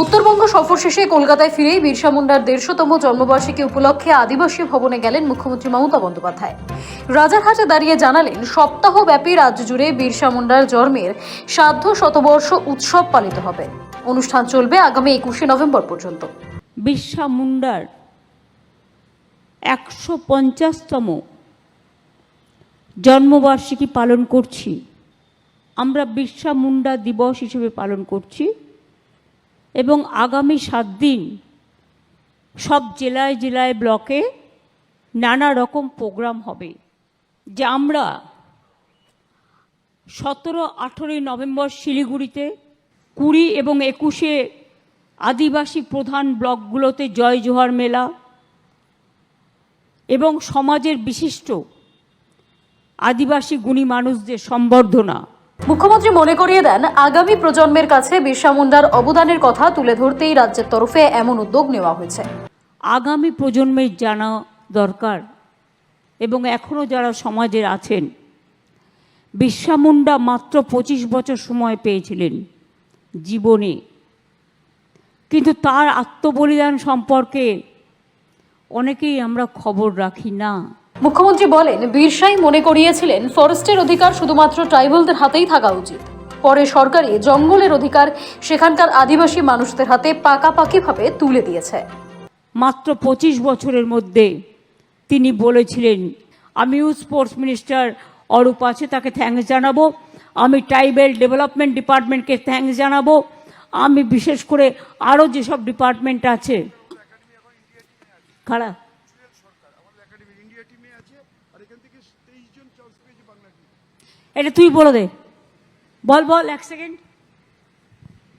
উত্তরবঙ্গ সফর শেষে কলকাতায় ফিরেই বিরসা মুন্ডার দেড়শোতম জন্মবার্ষিকী উপলক্ষে আদিবাসী ভবনে গেলেন মুখ্যমন্ত্রী মমতা বন্দ্যোপাধ্যায়। রাজারহাটে দাঁড়িয়ে জানালেন, সপ্তাহব্যাপী রাজ্য জুড়ে বিরসা মুন্ডার জন্মের সাধ্য শতবর্ষ উৎসব পালিত হবে। অনুষ্ঠান চলবে আগামী একুশে নভেম্বর পর্যন্ত। বিরসা মুন্ডার একশো পঞ্চাশতম জন্মবার্ষিকী পালন করছি। আমরা বিরসা মুন্ডা দিবস হিসেবে পালন করছি। এবং আগামী সাত দিন সব জেলায় জেলায় ব্লকে নানা রকম প্রোগ্রাম হবে, যে আমরা সতেরো, আঠেরোই নভেম্বর শিলিগুড়িতে কুড়ি এবং একুশে আদিবাসী প্রধান ব্লকগুলোতে জয় জোহার মেলা এবং সমাজের বিশিষ্ট আদিবাসী গুণী মানুষদের সম্বর্ধনা। মুখ্যমন্ত্রী মনে করিয়ে দেন, আগামী প্রজন্মের কাছে বিরসা মুন্ডার অবদানের কথা তুলে ধরতেই রাজ্যের তরফে এমন উদ্যোগ নেওয়া হয়েছে। আগামী প্রজন্মের জানা দরকার এবং এখনও যারা সমাজের আছেন, বিরসা মুন্ডা মাত্র পঁচিশ বছর সময় পেয়েছিলেন জীবনে। কিন্তু তার আত্মবলিদান সম্পর্কে অনেকেই আমরা খবর রাখি না। মুখ্যমন্ত্রী বলেন বীরসাই মনে করিয়েছিলেন, ফরেস্টের অধিকার শুধুমাত্র ট্রাইবালদের হাতেই থাকা উচিত। পরে সরকারি জঙ্গলের অধিকার সেখানকার আদিবাসী মানুষদের হাতে পাকাপাকিভাবে তুলে দিয়েছে। মাত্র পঁচিশ বছরের মধ্যে তিনি বলেছিলেন আমিও স্পোর্টস মিনিস্টার অরূপ আছে, তাকে থ্যাঙ্কস জানাব। আমি ট্রাইবেল ডেভেলপমেন্ট ডিপার্টমেন্টকে থ্যাঙ্কস জানাব। আমি বিশেষ করে আরও যেসব ডিপার্টমেন্ট আছে খারাপ এটা তুই বলে দে। বল বল এক সেকেন্ড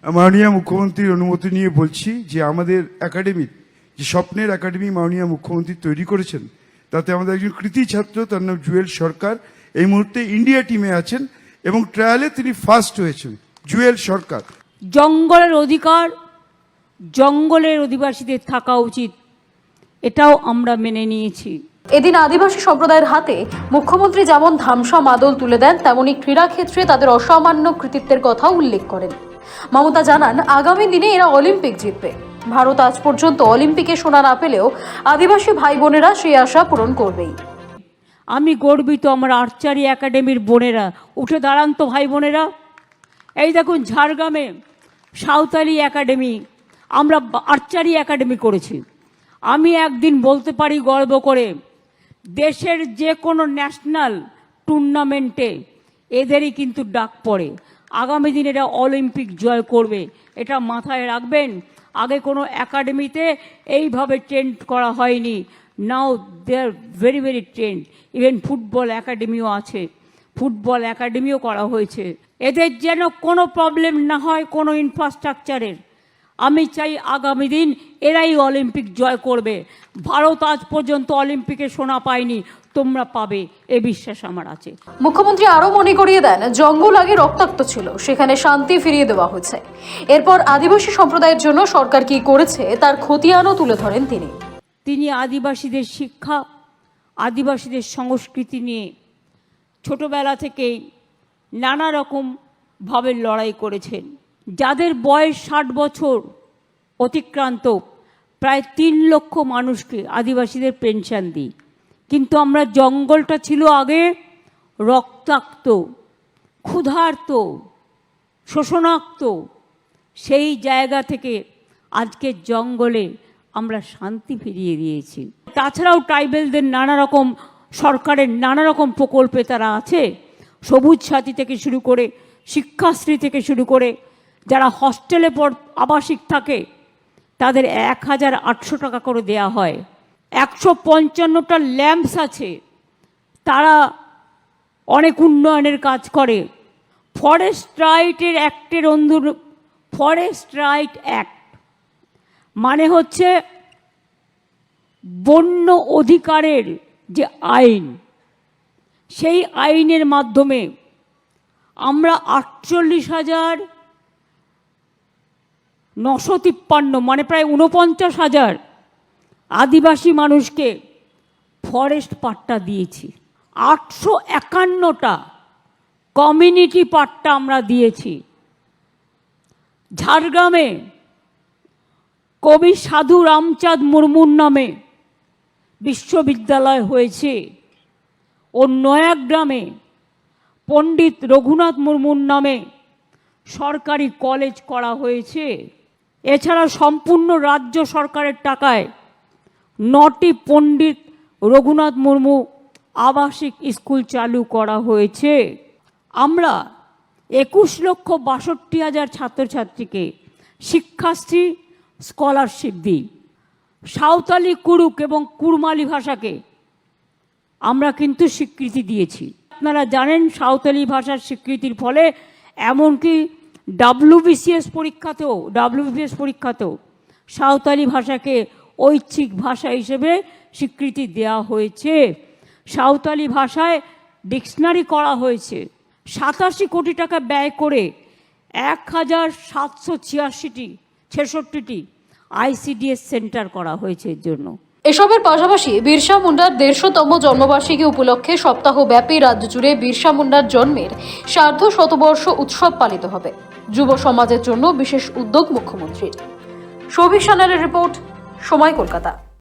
মাননীয় মুখ্যমন্ত্রীর অনুমতি নিয়ে বলছি যে আমাদের একাডেমির যে স্বপ্নের একাডেমি মাননীয় মুখ্যমন্ত্রী তৈরি করেছেন তাতে আমাদের একজন কৃতি ছাত্র তার নাম জুয়েল সরকার এই মুহূর্তে ইন্ডিয়া টিমে আছেন এবং ট্রায়ালে তিনি ফার্স্ট হয়েছেন জুয়েল সরকার। জঙ্গলের অধিকার জঙ্গলের অধিবাসীদের থাকা উচিত এটাও আমরা মেনে নিয়েছি। এদিন আদিবাসী সম্প্রদায়ের হাতে মুখ্যমন্ত্রী যেমন ধামসা মাদল তুলে দেন, তেমনি ক্রীড়াক্ষেত্রে তাদের অসামান্য কৃতিত্বের কথা উল্লেখ করেন। মমতা জানান, আগামী দিনে এরা অলিম্পিক জিতবে। ভারত আজ পর্যন্ত অলিম্পিকে সোনা না পেলেও আদিবাসী ভাই বোনেরা সেই আশা পূরণ করবেই। আমি গর্বিত আমার আর্চারি একাডেমির বোনেরা। উঠে দাঁড়ান তো ভাই বোনেরা এই দেখুন, ঝাড়গ্রামে সাঁওতালি একাডেমি। আমরা আর্চারি একাডেমি করেছি। আমি একদিন বলতে পারি গর্ব করে দেশের যে কোনো ন্যাশনাল টুর্নামেন্টে এদেরই কিন্তু ডাক পড়ে। আগামী দিন এরা অলিম্পিক জয় করবে, এটা মাথায় রাখবেন। আগে কোনো একাডেমিতে এইভাবে ট্রেন্ড করা হয়নি now they are very very trained even football একাডেমিও আছে ফুটবল একাডেমিও করা হয়েছে। এদের যেন কোনো প্রবলেম না হয় কোনো ইনফ্রাস্ট্রাকচারের আমি চাই আগামী দিন এরাই অলিম্পিক জয় করবে। ভারত আজ পর্যন্ত অলিম্পিকে সোনা পায়নি তোমরা পাবে এ বিশ্বাস আমার আছে। মুখ্যমন্ত্রী আরও মনে করিয়ে দেন জঙ্গল আগে রক্তাক্ত ছিল সেখানে শান্তি ফিরিয়ে দেওয়া হয়েছে। এরপর আদিবাসী সম্প্রদায়ের জন্য সরকার কি করেছে তার খতিয়ানও তুলে ধরেন তিনি। তিনি আদিবাসীদের শিক্ষা আদিবাসীদের সংস্কৃতি নিয়ে ছোটবেলা থেকেই নানা রকমভাবে লড়াই করেছেন। যাদের বয়স ষাট বছর অতিক্রান্ত, প্রায় তিন লক্ষ মানুষকে আদিবাসীদের পেনশন দিই। কিন্তু আমরা জঙ্গলটা ছিল আগে রক্তাক্ত, ক্ষুধার্ত, শোষণাক্ত। সেই জায়গা থেকে আজকে জঙ্গলে আমরা শান্তি ফিরিয়ে দিয়েছি। তাছাড়াও ট্রাইবেলদের নানা রকম, সরকারের নানা রকম প্রকল্পে তারা আছে। সবুজ সাথী থেকে শুরু করে, শিক্ষাশ্রী থেকে শুরু করে যারা হস্টেলে পর আবাসিক থাকে, তাদের এক হাজার আটশো টাকা করে দেয়া হয়। একশো পঞ্চান্নটা ল্যাম্পস আছে। তারা অনেক উন্নয়নের কাজ করে। ফরেস্ট রাইটের অ্যাক্টের অন্দর ফরেস্ট রাইট অ্যাক্ট মানে হচ্ছে বন্য অধিকারের যে আইন, সেই আইনের মাধ্যমে আমরা আটচল্লিশ হাজার নশো তিপ্পান্ন মানে প্রায় উনপঞ্চাশ হাজার আদিবাসী মানুষকে ফরেস্ট পাট্টা দিয়েছি। আটশো একান্নটা কমিউনিটি পাট্টা আমরা দিয়েছি। ঝাড়গ্রামে কবি সাধু রামচাঁদ মুর্মুর নামে বিশ্ববিদ্যালয় হয়েছে। ও নয়াগ্রামে পণ্ডিত রঘুনাথ মুর্মুর নামে সরকারি কলেজ করা হয়েছে। এছাড়া সম্পূর্ণ রাজ্য সরকারের টাকায় নটি পণ্ডিত রঘুনাথ মুর্মু আবাসিক স্কুল চালু করা হয়েছে। আমরা একুশ লক্ষ বাষট্টি হাজার ছাত্রছাত্রীকে শিক্ষাশ্রী, স্কলারশিপ দিই। সাঁওতালি কুরুক এবং কুরমালি ভাষাকে আমরা কিন্তু স্বীকৃতি দিয়েছি। আপনারা জানেন সাঁওতালি ভাষার স্বীকৃতির ফলে এমনকি ডাব্লিউবিসিএস পরীক্ষাতেও ডাব্লিউবিসিএস পরীক্ষাতেও সাঁওতালি ভাষাকে ঐচ্ছিক ভাষা হিসেবে স্বীকৃতি দেওয়া হয়েছে। সাঁওতালি ভাষায় ডিকশনারি করা হয়েছে। সাতাশি কোটি টাকা ব্যয় করে এক হাজার সাতশো ছিয়াশিটি, ছেষট্টিটি আইসিডিএস সেন্টার করা হয়েছে এর জন্য। এসবের পাশাপাশি বিরসা মুন্ডার দেড়শোতম জন্মবার্ষিকী উপলক্ষে সপ্তাহব্যাপী রাজ্য জুড়ে বিরসা মুন্ডার জন্মের সার্ধ শতবর্ষ উৎসব পালিত হবে। যুব সমাজের জন্য বিশেষ উদ্যোগ মুখ্যমন্ত্রীর। সবিশ সানারের রিপোর্ট সময় কলকাতা।